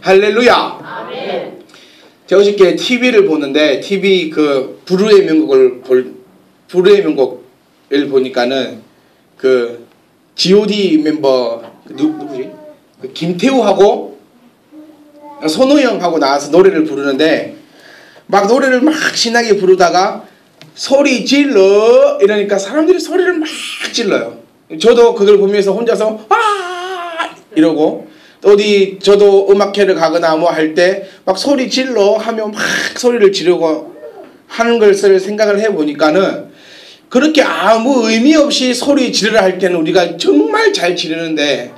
할렐루야. 아멘. 제가 어저께 TV를 보는데 TV 그 부르의 명곡을 볼 부르의 명곡을 보니까는 그 G.O.D 멤버 그 누, 누구지? 그 김태우하고 손호영하고 나와서 노래를 부르는데 막 노래를 막 신나게 부르다가 소리 질러 이러니까 사람들이 소리를 막 질러요. 저도 그걸 보면서 혼자서 아 이러고 어디 저도 음악회를 가거나 뭐 할 때 막 소리 질러 하면 막 소리를 지르고 하는 것을 생각을 해 보니까는 그렇게 아무 의미 없이 소리 지르라 할 때는 우리가 정말 잘 지르는데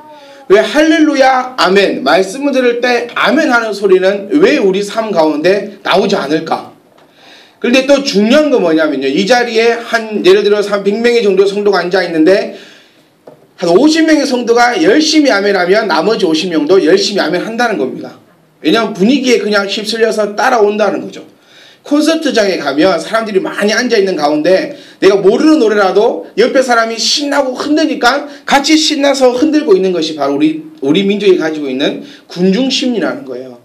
왜 할렐루야 아멘 말씀을 들을 때 아멘 하는 소리는 왜 우리 삶 가운데 나오지 않을까? 그런데 또 중요한 거 뭐냐면요. 이 자리에 한 예를 들어서 한 100명의 정도 성도가 앉아 있는데 한 50명의 성도가 열심히 아멘하면 나머지 50명도 열심히 아멘한다는 겁니다. 왜냐하면 분위기에 그냥 휩쓸려서 따라온다는 거죠. 콘서트장에 가면 사람들이 많이 앉아있는 가운데 내가 모르는 노래라도 옆에 사람이 신나고 흔드니까 같이 신나서 흔들고 있는 것이 바로 우리, 우리 민족이 가지고 있는 군중심리라는 거예요.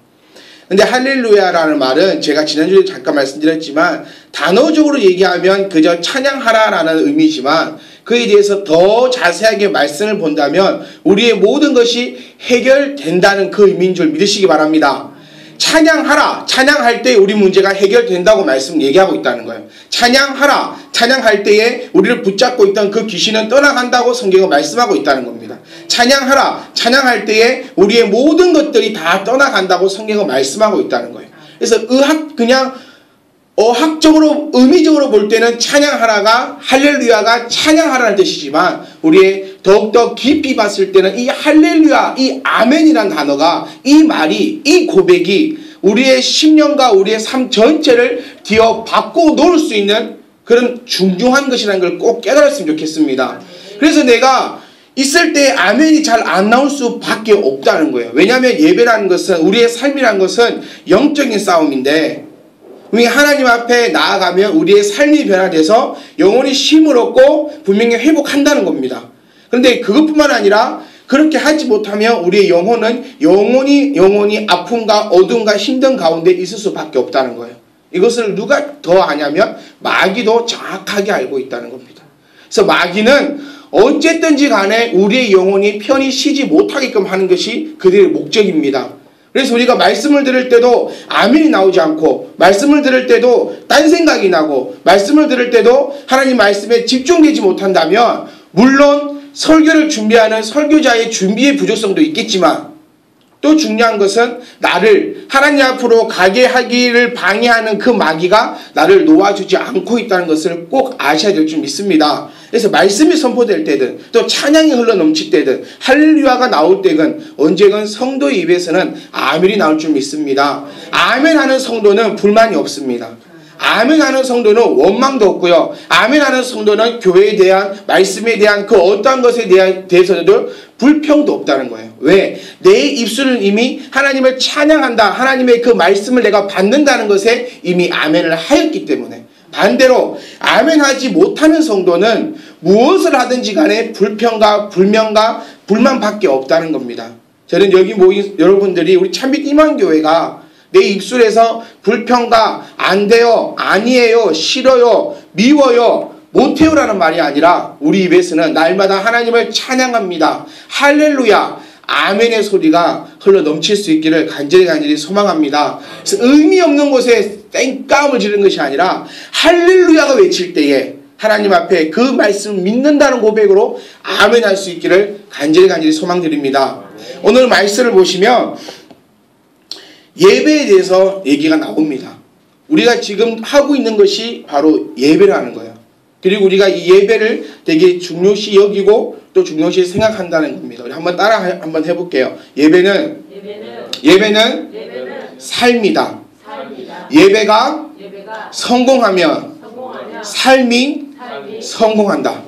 근데 할렐루야라는 말은 제가 지난주에 잠깐 말씀드렸지만 단어적으로 얘기하면 그저 찬양하라라는 의미지만 그에 대해서 더 자세하게 말씀을 본다면 우리의 모든 것이 해결된다는 그 의미인 줄 믿으시기 바랍니다. 찬양하라. 찬양할 때 우리 문제가 해결된다고 말씀 얘기하고 있다는 거예요. 찬양하라. 찬양할 때에 우리를 붙잡고 있던 그 귀신은 떠나간다고 성경은 말씀하고 있다는 겁니다. 찬양하라. 찬양할 때에 우리의 모든 것들이 다 떠나간다고 성경은 말씀하고 있다는 거예요. 그래서 의학 그냥 어학적으로 의미적으로 볼 때는 찬양하라가 할렐루야가 찬양하라는 뜻이지만 우리의 더욱더 깊이 봤을 때는 이 할렐루야 이 아멘이라는 단어가 이 말이 이 고백이 우리의 심령과 우리의 삶 전체를 뒤어 바꿔 놓을 수 있는 그런 중요한 것이라는 걸 꼭 깨달았으면 좋겠습니다. 그래서 내가 있을 때 아멘이 잘 안 나올 수밖에 없다는 거예요. 왜냐하면 예배라는 것은 우리의 삶이라는 것은 영적인 싸움인데 우리 하나님 앞에 나아가면 우리의 삶이 변화돼서 영혼이 힘을 얻고 분명히 회복한다는 겁니다. 그런데 그것뿐만 아니라 그렇게 하지 못하면 우리의 영혼은 영혼이 영혼이 아픔과 어둠과 힘든 가운데 있을 수밖에 없다는 거예요. 이것을 누가 더 아냐면 마귀도 정확하게 알고 있다는 겁니다. 그래서 마귀는 어쨌든지 간에 우리의 영혼이 편히 쉬지 못하게끔 하는 것이 그들의 목적입니다. 그래서 우리가 말씀을 들을 때도 아멘이 나오지 않고 말씀을 들을 때도 딴 생각이 나고 말씀을 들을 때도 하나님 말씀에 집중되지 못한다면 물론 설교를 준비하는 설교자의 준비의 부족성도 있겠지만 또 중요한 것은 나를 하나님 앞으로 가게 하기를 방해하는 그 마귀가 나를 놓아주지 않고 있다는 것을 꼭 아셔야 될 줄 믿습니다. 그래서 말씀이 선포될 때든 또 찬양이 흘러 넘칠 때든 할렐루야가 나올 때든 언제건 성도의 입에서는 아멘이 나올 줄 믿습니다. 아멘 하는 성도는 불만이 없습니다. 아멘 하는 성도는 원망도 없고요. 아멘 하는 성도는 교회에 대한 말씀에 대한 그 어떠한 것에 대한 대해서도 불평도 없다는 거예요. 왜? 내 입술은 이미 하나님을 찬양한다. 하나님의 그 말씀을 내가 받는다는 것에 이미 아멘을 하였기 때문에. 반대로 아멘하지 못하는 성도는 무엇을 하든지 간에 불평과 불명과 불만밖에 없다는 겁니다. 저는 여기 모인 여러분들이 우리 참빛 이만교회가 내 입술에서 불평과 안 돼요, 아니에요, 싫어요, 미워요, 못해요라는 말이 아니라 우리 입에서는 날마다 하나님을 찬양합니다. 할렐루야. 아멘의 소리가 흘러 넘칠 수 있기를 간절히 간절히 소망합니다. 의미 없는 곳에 땡깡을 지르는 것이 아니라 할렐루야가 외칠 때에 하나님 앞에 그 말씀을 믿는다는 고백으로 아멘 할 수 있기를 간절히 간절히 소망드립니다. 오늘 말씀을 보시면 예배에 대해서 얘기가 나옵니다. 우리가 지금 하고 있는 것이 바로 예배라는 거예요. 그리고 우리가 이 예배를 되게 중요시 여기고 또 중요시 생각한다는 겁니다. 우리 한번 따라 한번 해볼게요. 예배는 예배는, 예배는, 예배는 삶이다. 예배가, 성공하면, 삶이 성공한다.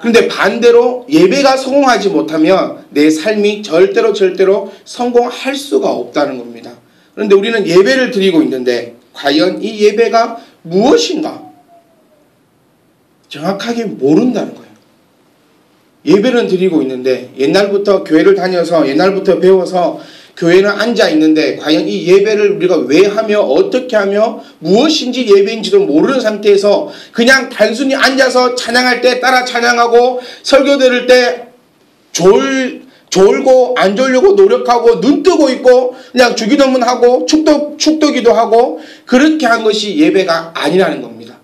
그런데 반대로 예배가 성공하지 못하면 내 삶이 절대로 절대로 성공할 수가 없다는 겁니다. 그런데 우리는 예배를 드리고 있는데 과연 이 예배가 무엇인가? 정확하게 모른다는 거예요. 예배는 드리고 있는데 옛날부터 교회를 다녀서 옛날부터 배워서 교회는 앉아 있는데 과연 이 예배를 우리가 왜 하며 어떻게 하며 무엇인지 예배인지도 모르는 상태에서 그냥 단순히 앉아서 찬양할 때 따라 찬양하고 설교 들을 때 졸, 졸고 안 졸려고 노력하고 눈 뜨고 있고 그냥 주기도문 하고 축도 축도기도 하고 그렇게 한 것이 예배가 아니라는 겁니다.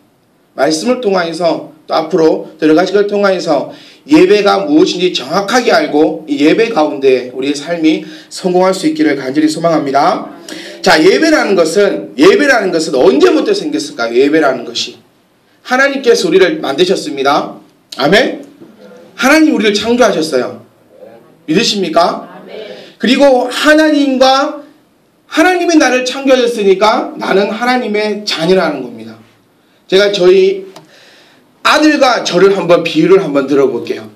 말씀을 통하여서 또 앞으로 들어가실 걸 통하여서 예배가 무엇인지 정확하게 알고 이 예배 가운데 우리의 삶이 성공할 수 있기를 간절히 소망합니다. 자, 예배라는 것은 예배라는 것은 언제부터 생겼을까요? 예배라는 것이 하나님께서 우리를 만드셨습니다. 아멘. 하나님 우리를 창조하셨어요. 믿으십니까? 그리고 하나님과 하나님이 나를 창조하셨으니까 나는 하나님의 자녀라는 겁니다. 제가 저희 아들과 저를 한번 비유를 한번 들어볼게요.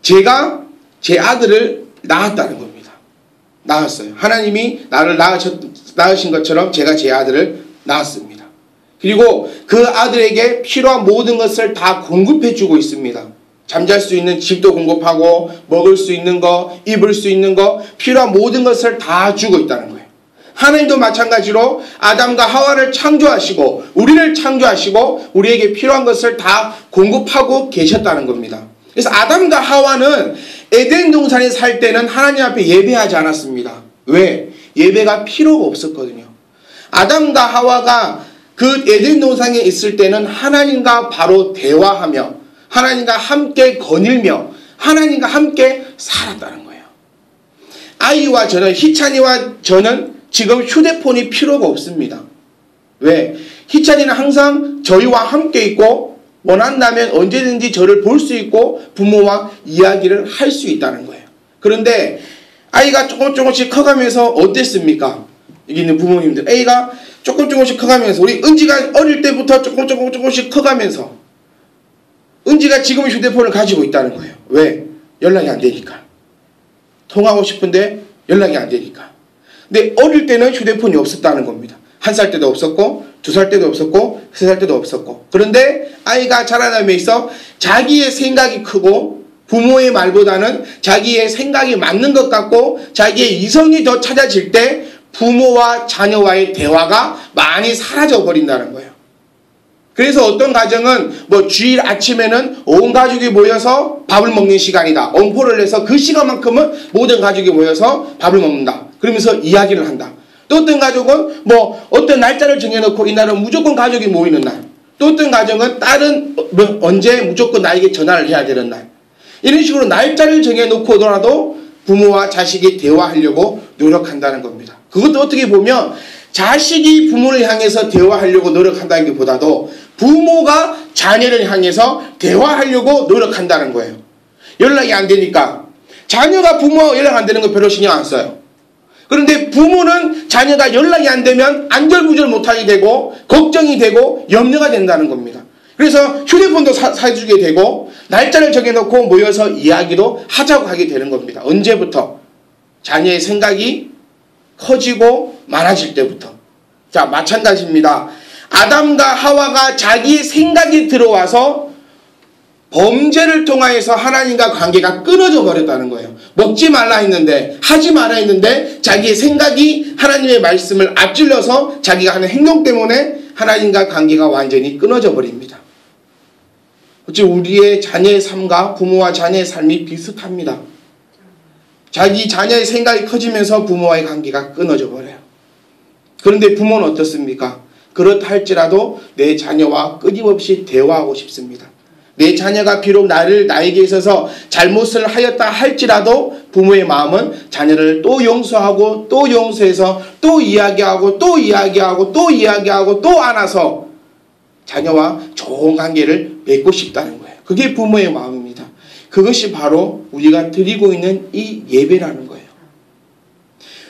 제가 제 아들을 낳았다는 겁니다. 낳았어요. 하나님이 나를 낳으셨, 낳으신 것처럼 제가 제 아들을 낳았습니다. 그리고 그 아들에게 필요한 모든 것을 다 공급해 주고 있습니다. 잠잘 수 있는 집도 공급하고 먹을 수 있는 거, 입을 수 있는 거, 필요한 모든 것을 다 주고 있다는 거예요. 하나님도 마찬가지로 아담과 하와를 창조하시고 우리를 창조하시고 우리에게 필요한 것을 다 공급하고 계셨다는 겁니다. 그래서 아담과 하와는 에덴 동산에 살 때는 하나님 앞에 예배하지 않았습니다. 왜? 예배가 필요가 없었거든요. 아담과 하와가 그 에덴 동산에 있을 때는 하나님과 바로 대화하며 하나님과 함께 거닐며 하나님과 함께 살았다는 거예요. 아이와 저는 희찬이와 저는 지금 휴대폰이 필요가 없습니다. 왜? 희찬이는 항상 저희와 함께 있고 원한다면 언제든지 저를 볼 수 있고 부모와 이야기를 할 수 있다는 거예요. 그런데 아이가 조금 조금씩 커가면서 어땠습니까? 여기 있는 부모님들. A가 조금 조금씩 커가면서 우리 은지가 어릴 때부터 조금 조금 조금씩 커가면서 은지가 지금 휴대폰을 가지고 있다는 거예요. 왜? 연락이 안 되니까. 통하고 싶은데 연락이 안 되니까. 근데 어릴 때는 휴대폰이 없었다는 겁니다. 한 살 때도 없었고 두 살 때도 없었고 세 살 때도 없었고 그런데 아이가 자라남에 있어 자기의 생각이 크고 부모의 말보다는 자기의 생각이 맞는 것 같고 자기의 이성이 더 찾아질 때 부모와 자녀와의 대화가 많이 사라져 버린다는 거예요. 그래서 어떤 가정은 뭐 주일 아침에는 온 가족이 모여서 밥을 먹는 시간이다. 엄포를 해서 그 시간만큼은 모든 가족이 모여서 밥을 먹는다. 그러면서 이야기를 한다. 또 어떤 가족은 뭐 어떤 날짜를 정해놓고 이날은 무조건 가족이 모이는 날. 또 어떤 가정은 딸은 뭐 언제 무조건 나에게 전화를 해야 되는 날. 이런 식으로 날짜를 정해놓고더라도 부모와 자식이 대화하려고 노력한다는 겁니다. 그것도 어떻게 보면 자식이 부모를 향해서 대화하려고 노력한다는 것보다도 부모가 자녀를 향해서 대화하려고 노력한다는 거예요. 연락이 안 되니까 자녀가 부모 연락 안 되는 거 별로 신경 안 써요. 그런데 부모는 자녀가 연락이 안 되면 안절부절 못하게 되고 걱정이 되고 염려가 된다는 겁니다. 그래서 휴대폰도 사, 사주게 되고 날짜를 정해놓고 모여서 이야기도 하자고 하게 되는 겁니다. 언제부터? 자녀의 생각이 커지고 많아질 때부터. 자 마찬가지입니다. 아담과 하와가 자기의 생각이 들어와서 범죄를 통하여서 하나님과 관계가 끊어져 버렸다는 거예요. 먹지 말라 했는데 하지 말라 했는데 자기의 생각이 하나님의 말씀을 앞질러서 자기가 하는 행동 때문에 하나님과 관계가 완전히 끊어져 버립니다. 어째 우리의 자녀의 삶과 부모와 자녀의 삶이 비슷합니다. 자기 자녀의 생각이 커지면서 부모와의 관계가 끊어져 버려요. 그런데 부모는 어떻습니까? 그렇다 할지라도 내 자녀와 끊임없이 대화하고 싶습니다. 내 자녀가 비록 나를 나에게 있어서 잘못을 하였다 할지라도 부모의 마음은 자녀를 또 용서하고 또 용서해서 또 이야기하고 또 이야기하고 또 이야기하고 또 안아서 자녀와 좋은 관계를 맺고 싶다는 거예요. 그게 부모의 마음입니다. 그것이 바로 우리가 드리고 있는 이 예배라는 거예요.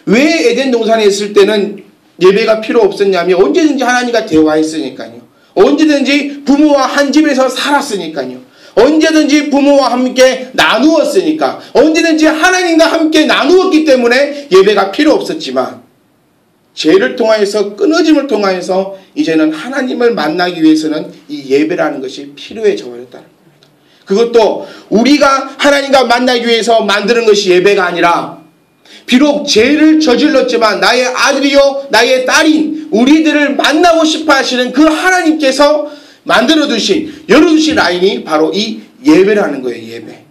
왜 에덴 동산에 있을 때는 예배가 필요 없었냐면 언제든지 하나님과 대화했으니까요. 언제든지 부모와 한 집에서 살았으니까요. 언제든지 부모와 함께 나누었으니까 언제든지 하나님과 함께 나누었기 때문에 예배가 필요 없었지만 죄를 통하여서 끊어짐을 통하여서 이제는 하나님을 만나기 위해서는 이 예배라는 것이 필요해져 버렸다는 겁니다. 그것도 우리가 하나님과 만나기 위해서 만드는 것이 예배가 아니라 비록 죄를 저질렀지만 나의 아들이요 나의 딸인 우리들을 만나고 싶어 하시는 그 하나님께서 만들어 두신 열어 두신 라인이 바로 이 예배라는 거예요. 예배.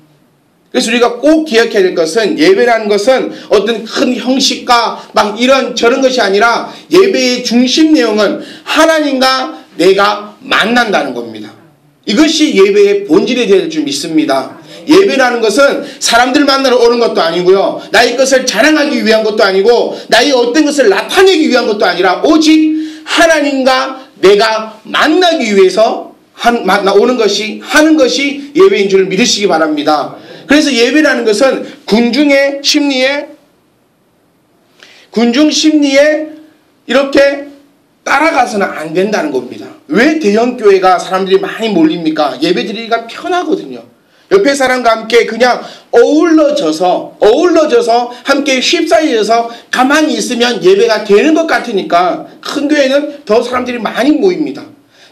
그래서 우리가 꼭 기억해야 될 것은 예배라는 것은 어떤 큰 형식과 막 이런 저런 것이 아니라 예배의 중심 내용은 하나님과 내가 만난다는 겁니다. 이것이 예배의 본질이 될 줄 믿습니다. 예배라는 것은 사람들 만나러 오는 것도 아니고요. 나의 것을 자랑하기 위한 것도 아니고 나의 어떤 것을 나타내기 위한 것도 아니라 오직 하나님과 내가 만나기 위해서 한, 오는 것이 하는 것이 예배인 줄 믿으시기 바랍니다. 그래서 예배라는 것은 군중의 심리에 군중 심리에 이렇게 따라가서는 안 된다는 겁니다. 왜 대형교회가 사람들이 많이 몰립니까? 예배 드리기가 편하거든요. 옆에 사람과 함께 그냥 어울러져서 어울러져서 함께 휩싸여서 가만히 있으면 예배가 되는 것 같으니까 큰 교회는 더 사람들이 많이 모입니다.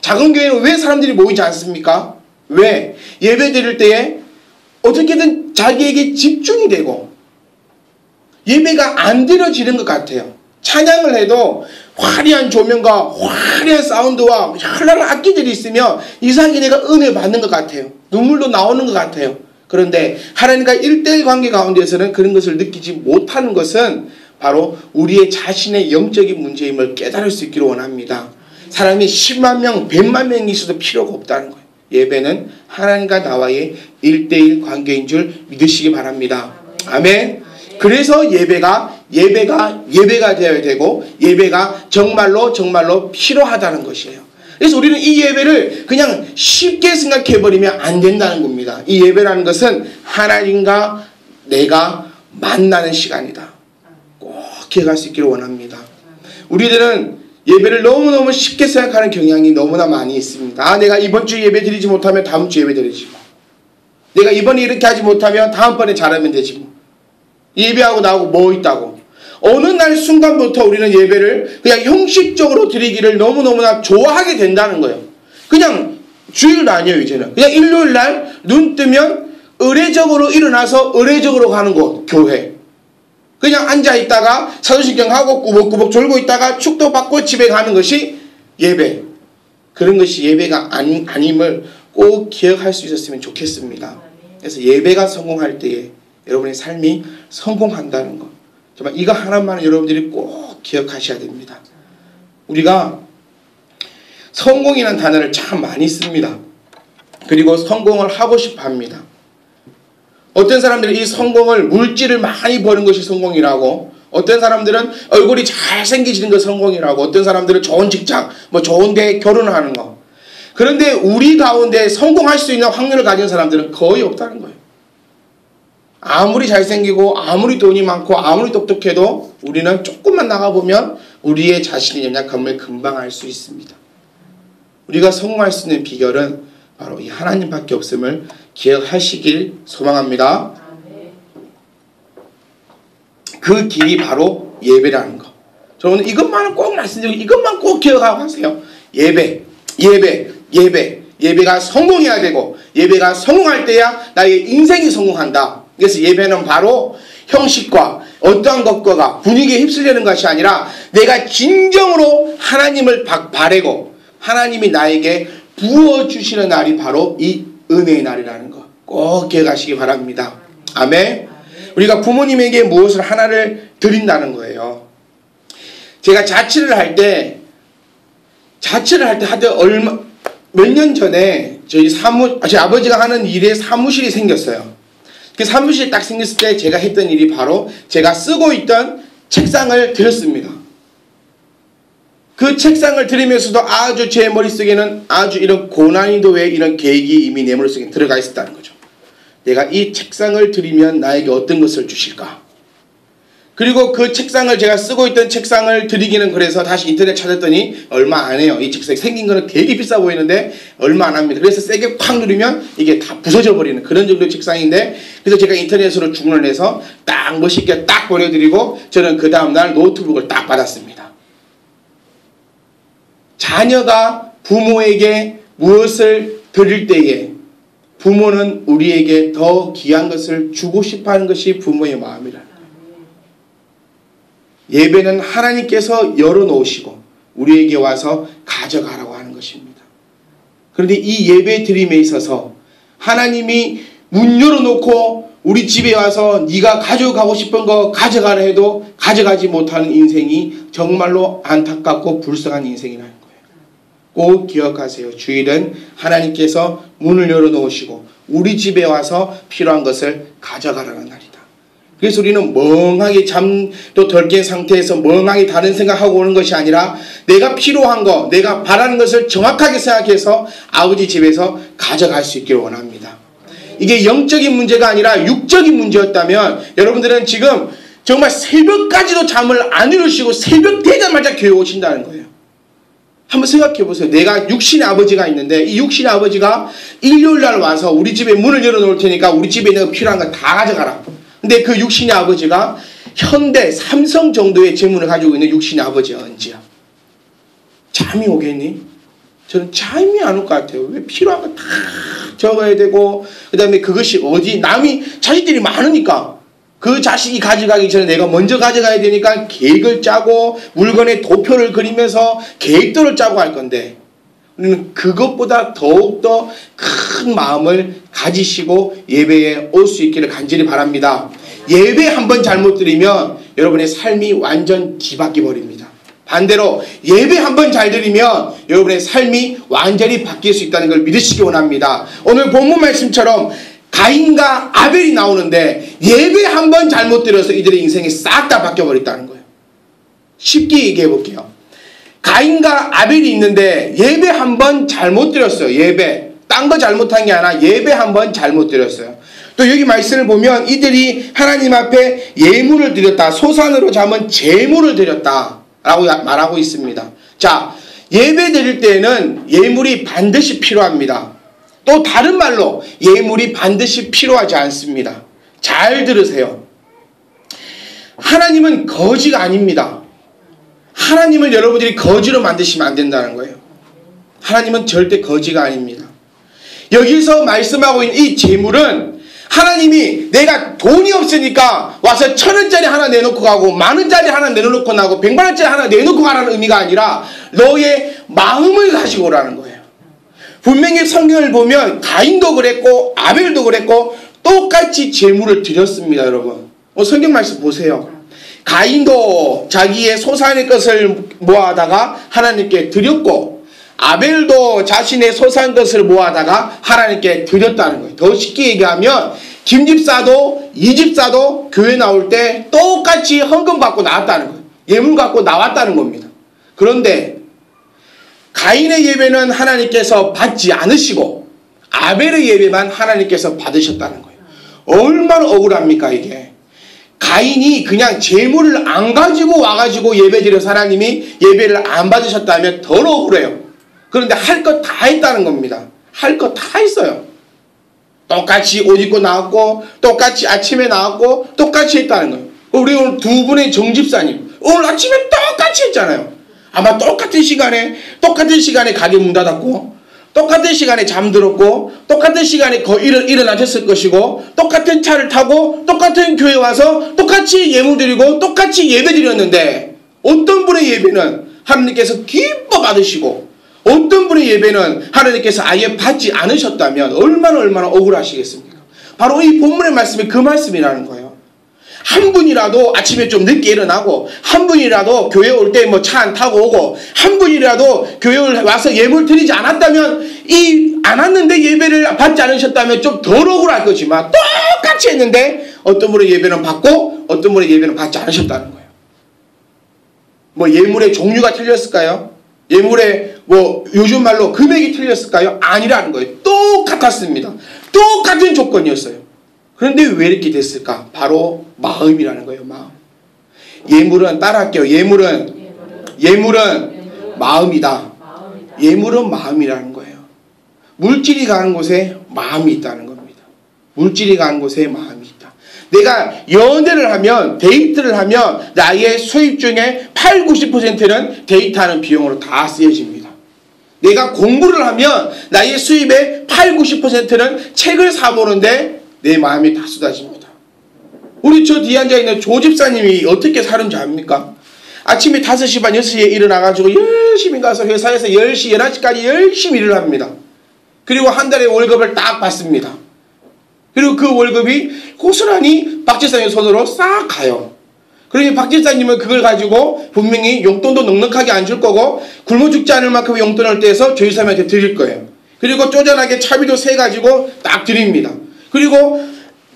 작은 교회는 왜 사람들이 모이지 않습니까? 왜? 예배 드릴 때에 어떻게든 자기에게 집중이 되고 예배가 안 드려지는 것 같아요. 찬양을 해도 화려한 조명과 화려한 사운드와 현란한 악기들이 있으면 이상하게 내가 은혜 받는 것 같아요. 눈물도 나오는 것 같아요. 그런데 하나님과 일대일 관계 가운데서는 그런 것을 느끼지 못하는 것은 바로 우리의 자신의 영적인 문제임을 깨달을 수 있기를 원합니다. 사람이 10만 명, 100만 명이 있어도 필요가 없다는 거예요. 예배는 하나님과 나와의 일대일 관계인 줄 믿으시기 바랍니다. 아멘. 그래서 예배가 예배가 예배가 되어야 되고 예배가 정말로 정말로 필요하다는 것이에요. 그래서 우리는 이 예배를 그냥 쉽게 생각해 버리면 안 된다는 겁니다. 이 예배라는 것은 하나님과 내가 만나는 시간이다. 꼭 기억할 수 있기를 원합니다. 우리들은 예배를 너무너무 쉽게 생각하는 경향이 너무나 많이 있습니다. 아, 내가 이번 주 예배 드리지 못하면 다음 주 예배 드리지 뭐. 내가 이번에 이렇게 하지 못하면 다음번에 잘하면 되지 뭐. 예배하고 나하고 뭐 있다고. 어느 날 순간부터 우리는 예배를 그냥 형식적으로 드리기를 너무너무나 좋아하게 된다는 거예요. 그냥 주일 아니에요, 이제는. 그냥 일요일 날 눈 뜨면 의례적으로 일어나서 의례적으로 가는 곳, 교회. 그냥 앉아 있다가 사도신경 하고 꾸벅꾸벅 졸고 있다가 축도 받고 집에 가는 것이 예배. 그런 것이 예배가 아니, 아님을 꼭 기억할 수 있었으면 좋겠습니다. 그래서 예배가 성공할 때에 여러분의 삶이 성공한다는 것. 정말 이거 하나만 여러분들이 꼭 기억하셔야 됩니다. 우리가 성공이라는 단어를 참 많이 씁니다. 그리고 성공을 하고 싶어 합니다. 어떤 사람들은 이 성공을 물질을 많이 버는 것이 성공이라고 어떤 사람들은 얼굴이 잘생기지는 것 성공이라고 어떤 사람들은 좋은 직장 뭐 좋은 데 결혼하는 거 그런데 우리 가운데 성공할 수 있는 확률을 가진 사람들은 거의 없다는 거예요. 아무리 잘생기고 아무리 돈이 많고 아무리 똑똑해도 우리는 조금만 나가보면 우리의 자신의 연약함을 금방 알 수 있습니다. 우리가 성공할 수 있는 비결은 바로 이 하나님밖에 없음을 기억하시길 소망합니다. 그 길이 바로 예배라는 거. 저는 이것만은 꼭 말씀드리고 이것만 꼭 기억하고 하세요. 예배, 예배, 예배. 예배가 성공해야 되고 예배가 성공할 때야 나의 인생이 성공한다. 그래서 예배는 바로 형식과 어떠한 것과 분위기에 휩쓸리는 것이 아니라 내가 진정으로 하나님을 바래고 하나님이 나에게 부어주시는 날이 바로 이 은혜의 날이라는 거꼭 기억하시기 바랍니다. 아멘. 우리가 부모님에게 무엇을 하나를 드린다는 거예요. 제가 자취를 할 때, 자취를 할 때 하되 얼마, 몇 년 전에 저희 사무, 제 아버지가 하는 일에 사무실이 생겼어요. 그 사무실이 딱 생겼을 때 제가 했던 일이 바로 제가 쓰고 있던 책상을 드렸습니다. 그 책상을 들으면서도 아주 제 머릿속에는 아주 이런 고난이도의 이런 계획이 이미 내 머릿속에 들어가 있었다는 거죠. 내가 이 책상을 드리면 나에게 어떤 것을 주실까? 그리고 그 책상을 제가 쓰고 있던 책상을 드리기는 그래서 다시 인터넷 찾았더니 얼마 안 해요. 이 책상이 생긴 거는 되게 비싸 보이는데 얼마 안 합니다. 그래서 세게 콱 누르면 이게 다 부서져 버리는 그런 정도의 책상인데 그래서 제가 인터넷으로 주문을 해서 딱 멋있게 딱 보내드리고 저는 그 다음날 노트북을 딱 받았습니다. 자녀가 부모에게 무엇을 드릴 때에 부모는 우리에게 더 귀한 것을 주고 싶어 하는 것이 부모의 마음이라. 예배는 하나님께서 열어놓으시고 우리에게 와서 가져가라고 하는 것입니다. 그런데 이 예배 드림에 있어서 하나님이 문 열어놓고 우리 집에 와서 네가 가져가고 싶은 거 가져가라 해도 가져가지 못하는 인생이 정말로 안타깝고 불쌍한 인생이라는 거예요. 꼭 기억하세요. 주일은 하나님께서 문을 열어놓으시고 우리 집에 와서 필요한 것을 가져가라는. 그래서 우리는 멍하게 잠도 덜 깬 상태에서 멍하게 다른 생각하고 오는 것이 아니라 내가 필요한 거, 내가 바라는 것을 정확하게 생각해서 아버지 집에서 가져갈 수 있기를 원합니다. 이게 영적인 문제가 아니라 육적인 문제였다면 여러분들은 지금 정말 새벽까지도 잠을 안 이루시고 새벽 되자마자 교회 오신다는 거예요. 한번 생각해 보세요. 내가 육신의 아버지가 있는데 이 육신의 아버지가 일요일 날 와서 우리 집에 문을 열어 놓을 테니까 우리 집에 있는 필요한 거 다 가져가라. 근데 그 육신의 아버지가 현대 삼성 정도의 재물을 가지고 있는 육신의 언제야? 잠이 오겠니? 저는 잠이 안 올 것 같아요. 왜 필요한 거 다 적어야 되고 그 다음에 그것이 어디 남이 자식들이 많으니까 그 자식이 가져가기 전에 내가 먼저 가져가야 되니까 계획을 짜고 물건의 도표를 그리면서 계획도를 짜고 할 건데 우리는 그것보다 더욱더 큰 마음을 가지시고 예배에 올 수 있기를 간절히 바랍니다. 예배 한 번 잘못 드리면 여러분의 삶이 완전 뒤바뀌어 버립니다. 반대로 예배 한 번 잘 드리면 여러분의 삶이 완전히 바뀔 수 있다는 걸 믿으시기 원합니다. 오늘 본문 말씀처럼 가인과 아벨이 나오는데 예배 한 번 잘못 드려서 이들의 인생이 싹 다 바뀌어 버렸다는 거예요. 쉽게 얘기해 볼게요. 가인과 아벨이 있는데 예배 한 번 잘못 드렸어요. 예배. 딴 거 잘못한 게 아니라 예배 한번 잘못 드렸어요. 또 여기 말씀을 보면 이들이 하나님 앞에 예물을 드렸다. 소산으로 잡은 재물을 드렸다. 라고 말하고 있습니다. 자, 예배 드릴 때에는 예물이 반드시 필요합니다. 또 다른 말로 예물이 반드시 필요하지 않습니다. 잘 들으세요. 하나님은 거지가 아닙니다. 하나님을 여러분들이 거지로 만드시면 안 된다는 거예요. 하나님은 절대 거지가 아닙니다. 여기서 말씀하고 있는 이 재물은 하나님이 내가 돈이 없으니까 와서 천 원짜리 하나 내놓고 가고 만 원짜리 하나 내놓고 나고 백만 원짜리 하나 내놓고 가라는 의미가 아니라 너의 마음을 가지고 오라는 거예요. 분명히 성경을 보면 가인도 그랬고 아벨도 그랬고 똑같이 재물을 드렸습니다, 여러분. 어, 성경 말씀 보세요. 가인도 자기의 소산의 것을 모아다가 하나님께 드렸고 아벨도 자신의 소산 것을 모아다가 하나님께 드렸다는 거예요. 더 쉽게 얘기하면 김집사도 이집사도 교회 나올 때 똑같이 헌금 갖고 나왔다는 거예요. 예물 갖고 나왔다는 겁니다. 그런데 가인의 예배는 하나님께서 받지 않으시고 아벨의 예배만 하나님께서 받으셨다는 거예요. 얼마나 억울합니까 이게. 가인이 그냥 재물을 안 가지고 와가지고 예배드려서 하나님이 예배를 안 받으셨다면 더 억울해요. 그런데 할 것 다 했다는 겁니다. 할 것 다 했어요. 똑같이 옷 입고 나왔고 똑같이 아침에 나왔고 똑같이 했다는 거예요. 우리 오늘 두 분의 정집사님 오늘 아침에 똑같이 했잖아요. 아마 똑같은 시간에 똑같은 시간에 가게 문 닫았고 똑같은 시간에 잠들었고 똑같은 시간에 거 일어, 일어나셨을 것이고 똑같은 차를 타고 똑같은 교회 와서 똑같이 예물 드리고 똑같이 예배 드렸는데 어떤 분의 예배는 하나님께서 기뻐 받으시고 어떤 분의 예배는 하나님께서 아예 받지 않으셨다면 얼마나 얼마나 억울하시겠습니까? 바로 이 본문의 말씀이 그 말씀이라는 거예요. 한 분이라도 아침에 좀 늦게 일어나고 한 분이라도 교회 올 때 뭐 차 안 타고 오고 한 분이라도 교회 와서 예물 드리지 않았다면 이 안 왔는데 예배를 받지 않으셨다면 좀 덜 억울할 거지만 똑같이 했는데 어떤 분의 예배는 받고 어떤 분의 예배는 받지 않으셨다는 거예요. 뭐 예물의 종류가 틀렸을까요? 예물의 뭐 요즘 말로 금액이 틀렸을까요? 아니라는 거예요. 똑같았습니다. 똑같은 조건이었어요. 그런데 왜 이렇게 됐을까? 바로 마음이라는 거예요. 마음. 예물은 따라할게요. 예물은 예물은 마음이다. 예물은 마음이라는 거예요. 물질이 가는 곳에 마음이 있다는 겁니다. 물질이 가는 곳에 마음이. 내가 연애를 하면 데이트를 하면 나의 수입 중에 8, 90%는 데이트하는 비용으로 다 쓰여집니다. 내가 공부를 하면 나의 수입의 8, 90%는 책을 사보는데 내 마음이 다 쏟아집니다. 우리 저 뒤에 앉아있는 조 집사님이 어떻게 사는지 압니까? 아침에 5시 반, 6시에 일어나가지고 열심히 가서 회사에서 10시, 11시까지 열심히 일을 합니다. 그리고 한 달에 월급을 딱 받습니다. 그리고 그 월급이 고스란히 박 집사님 손으로 싹 가요. 그러니 박 집사님은 그걸 가지고 분명히 용돈도 넉넉하게 안 줄 거고 굶어 죽지 않을 만큼 용돈을 떼서 조이사님한테 드릴 거예요. 그리고 쪼잔하게 차비도 세 가지고 딱 드립니다. 그리고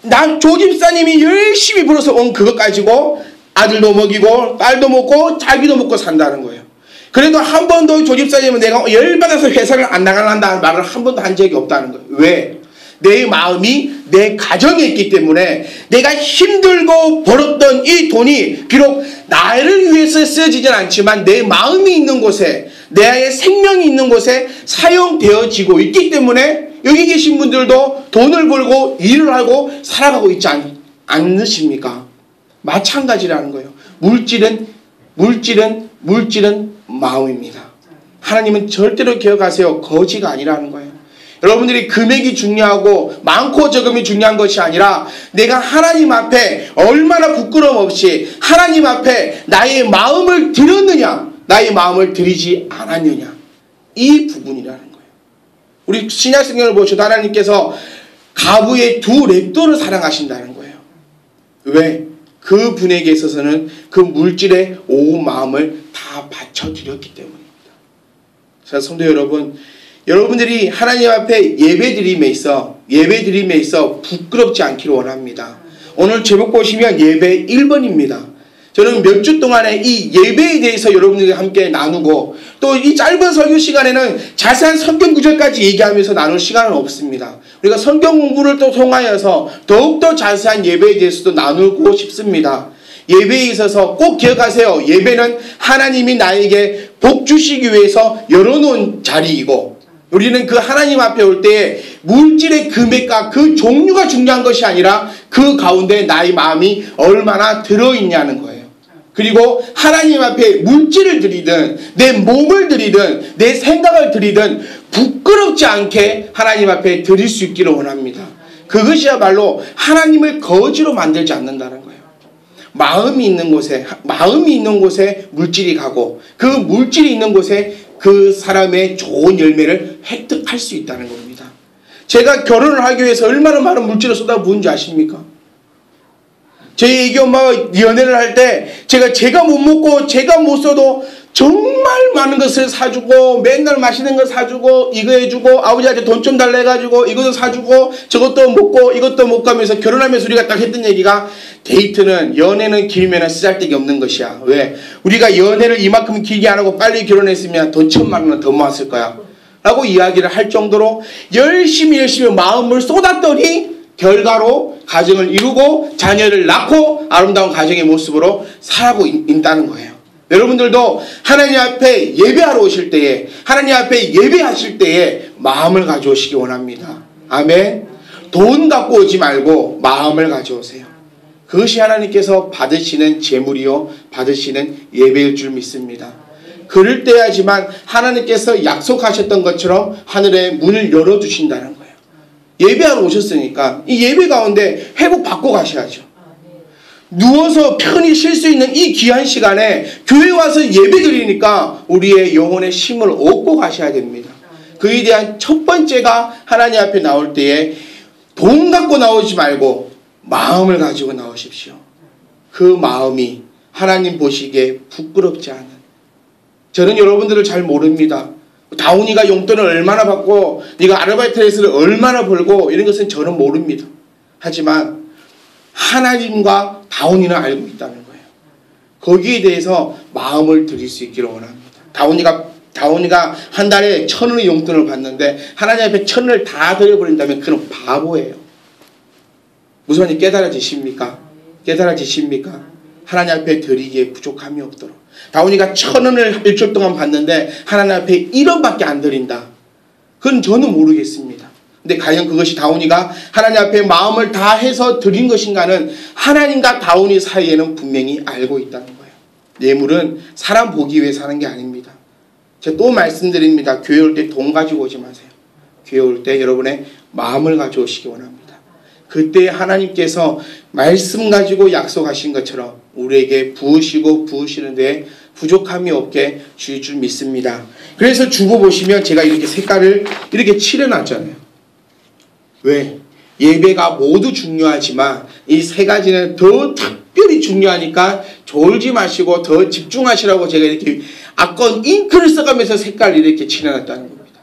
난 조집사님이 열심히 벌어서 온 그것 가지고 아들도 먹이고 딸도 먹고 자기도 먹고 산다는 거예요. 그래도 한 번도 조집사님은 내가 열받아서 회사를 안 나가란다는 말을 한 번도 한 적이 없다는 거예요. 왜? 내 마음이 내 가정에 있기 때문에 내가 힘들고 벌었던 이 돈이 비록 나를 위해서 쓰여지진 않지만 내 마음이 있는 곳에 내 생명이 있는 곳에 사용되어지고 있기 때문에 여기 계신 분들도 돈을 벌고 일을 하고 살아가고 있지 않, 않으십니까? 마찬가지라는 거예요. 물질은 물질은 물질은 마음입니다. 하나님은 절대로 기억하세요. 거지가 아니라는 거예요. 여러분들이 금액이 중요하고 많고 적음이 중요한 것이 아니라 내가 하나님 앞에 얼마나 부끄러움 없이 하나님 앞에 나의 마음을 드렸느냐 나의 마음을 드리지 않았느냐 이 부분이라는 거예요. 우리 신약 성경을 보셔도 하나님께서 가부의 두 랩도를 사랑하신다는 거예요. 왜? 그 분에게 있어서는 그 물질의 온 마음을 다 바쳐 드렸기 때문입니다. 자, 성도 여러분, 여러분들이 하나님 앞에 예배드림에 있어 예배드림에 있어 부끄럽지 않기를 원합니다. 오늘 제목 보시면 예배 1번입니다. 저는 몇 주 동안에 이 예배에 대해서 여러분들과 함께 나누고 또 이 짧은 설교 시간에는 자세한 성경 구절까지 얘기하면서 나눌 시간은 없습니다. 우리가 성경 공부를 또 통하여서 더욱더 자세한 예배에 대해서도 나누고 싶습니다. 예배에 있어서 꼭 기억하세요. 예배는 하나님이 나에게 복 주시기 위해서 열어놓은 자리이고 우리는 그 하나님 앞에 올 때 물질의 금액과 그 종류가 중요한 것이 아니라 그 가운데 나의 마음이 얼마나 들어있냐는 거예요. 그리고 하나님 앞에 물질을 드리든 내 몸을 드리든 내 생각을 드리든 부끄럽지 않게 하나님 앞에 드릴 수 있기를 원합니다. 그것이야말로 하나님을 거지로 만들지 않는다는 거예요. 마음이 있는 곳에 마음이 있는 곳에 물질이 가고 그 물질이 있는 곳에 그 사람의 좋은 열매를 획득할 수 있다는 겁니다. 제가 결혼을 하기 위해서 얼마나 많은 물질을 쏟아부은지 아십니까? 저희 애기 엄마가 연애를 할 때 제가 제가 못 먹고 제가 못 써도 정말 많은 것을 사주고 맨날 맛있는 거 사주고 이거 해주고 아버지한테 돈 좀 달래 가지고 이것도 사주고 저것도 먹고 이것도 먹고 하면서 결혼하면서 우리가 딱 했던 얘기가 데이트는 연애는 길면 쓰잘데기 없는 것이야. 왜? 우리가 연애를 이만큼 길게 안 하고 빨리 결혼했으면 돈 천만 원은 더 모았을 거야. 라고 이야기를 할 정도로 열심히 열심히 마음을 쏟았더니 결과로 가정을 이루고 자녀를 낳고 아름다운 가정의 모습으로 살아고 있다는 거예요. 여러분들도 하나님 앞에 예배하러 오실 때에 하나님 앞에 예배하실 때에 마음을 가져오시기 원합니다. 아멘. 돈 갖고 오지 말고 마음을 가져오세요. 그것이 하나님께서 받으시는 재물이요 받으시는 예배일 줄 믿습니다. 그럴 때야지만 하나님께서 약속하셨던 것처럼 하늘의 문을 열어두신다는 거예요. 예배하러 오셨으니까 이 예배 가운데 회복 받고 가셔야죠. 누워서 편히 쉴 수 있는 이 귀한 시간에 교회 와서 예배 드리니까 우리의 영혼의 힘을 얻고 가셔야 됩니다. 그에 대한 첫 번째가 하나님 앞에 나올 때에 돈 갖고 나오지 말고 마음을 가지고 나오십시오. 그 마음이 하나님 보시기에 부끄럽지 않은 저는 여러분들을 잘 모릅니다. 다운이가 용돈을 얼마나 받고 네가 아르바이트에서 얼마나 벌고 이런 것은 저는 모릅니다. 하지만 하나님과 다운이는 알고 있다는 거예요. 거기에 대해서 마음을 드릴 수 있기를 원합니다. 다운이가 다운이가 한 달에 천 원의 용돈을 받는데 하나님 앞에 천 원을 다 드려버린다면 그는 바보예요. 무슨 말인지 깨달아지십니까? 깨달아지십니까? 하나님 앞에 드리기에 부족함이 없도록. 다운이가 천 원을 일주일 동안 받는데 하나님 앞에 1원밖에 안 드린다. 그건 저는 모르겠습니다. 근데 과연 그것이 다운이가 하나님 앞에 마음을 다해서 드린 것인가는 하나님과 다운이 사이에는 분명히 알고 있다는 거예요. 뇌물은 사람 보기 위해 사는 게 아닙니다. 제가 또 말씀드립니다. 교회 올 때 돈 가지고 오지 마세요. 교회 올 때 여러분의 마음을 가져오시기 원합니다. 그때 하나님께서 말씀 가지고 약속하신 것처럼 우리에게 부으시고 부으시는데 부족함이 없게 주실 줄 믿습니다. 그래서 주보 보시면 제가 이렇게 색깔을 이렇게 칠해놨잖아요. 왜? 예배가 모두 중요하지만 이 세 가지는 더 특별히 중요하니까 졸지 마시고 더 집중하시라고 제가 이렇게 아까 잉크를 써가면서 색깔을 이렇게 칠해놨다는 겁니다.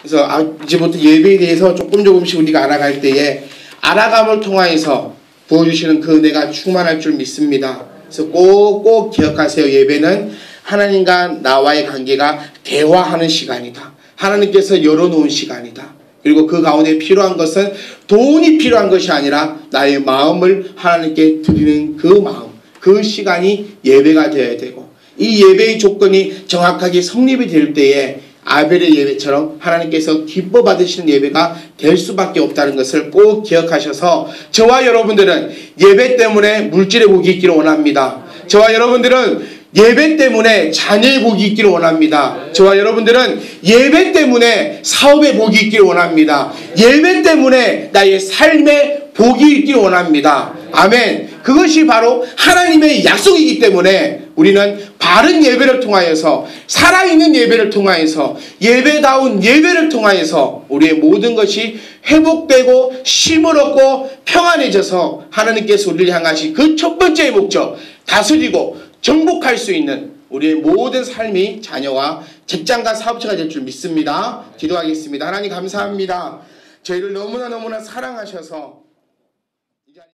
그래서 아, 이제부터 예배에 대해서 조금 조금씩 우리가 알아갈 때에 알아감을 통하여서 부어주시는 그 은혜가 충만할 줄 믿습니다. 그래서 꼭꼭 기억하세요. 예배는 하나님과 나와의 관계가 대화하는 시간이다. 하나님께서 열어놓은 시간이다. 그리고 그 가운데 필요한 것은 돈이 필요한 것이 아니라 나의 마음을 하나님께 드리는 그 마음, 그 시간이 예배가 되어야 되고 이 예배의 조건이 정확하게 성립이 될 때에 아벨의 예배처럼 하나님께서 기뻐 받으시는 예배가 될 수밖에 없다는 것을 꼭 기억하셔서 저와 여러분들은 예배 때문에 물질의 복이 있기를 원합니다. 저와 여러분들은 예배 때문에 자녀의 복이 있기를 원합니다. 저와 여러분들은 예배 때문에 사업의 복이 있기를 원합니다. 예배 때문에 나의 삶의 복이 있기를 원합니다. 아멘. 그것이 바로 하나님의 약속이기 때문에 우리는 바른 예배를 통하여서 살아있는 예배를 통하여서 예배다운 예배를 통하여서 우리의 모든 것이 회복되고 쉼을 얻고 평안해져서 하나님께서 우리를 향하신 그 첫 번째 목적 다스리고 정복할 수 있는 우리의 모든 삶이 자녀와 직장과 사업체가 될 줄 믿습니다. 기도하겠습니다. 하나님 감사합니다. 저희를 너무나 너무나 사랑하셔서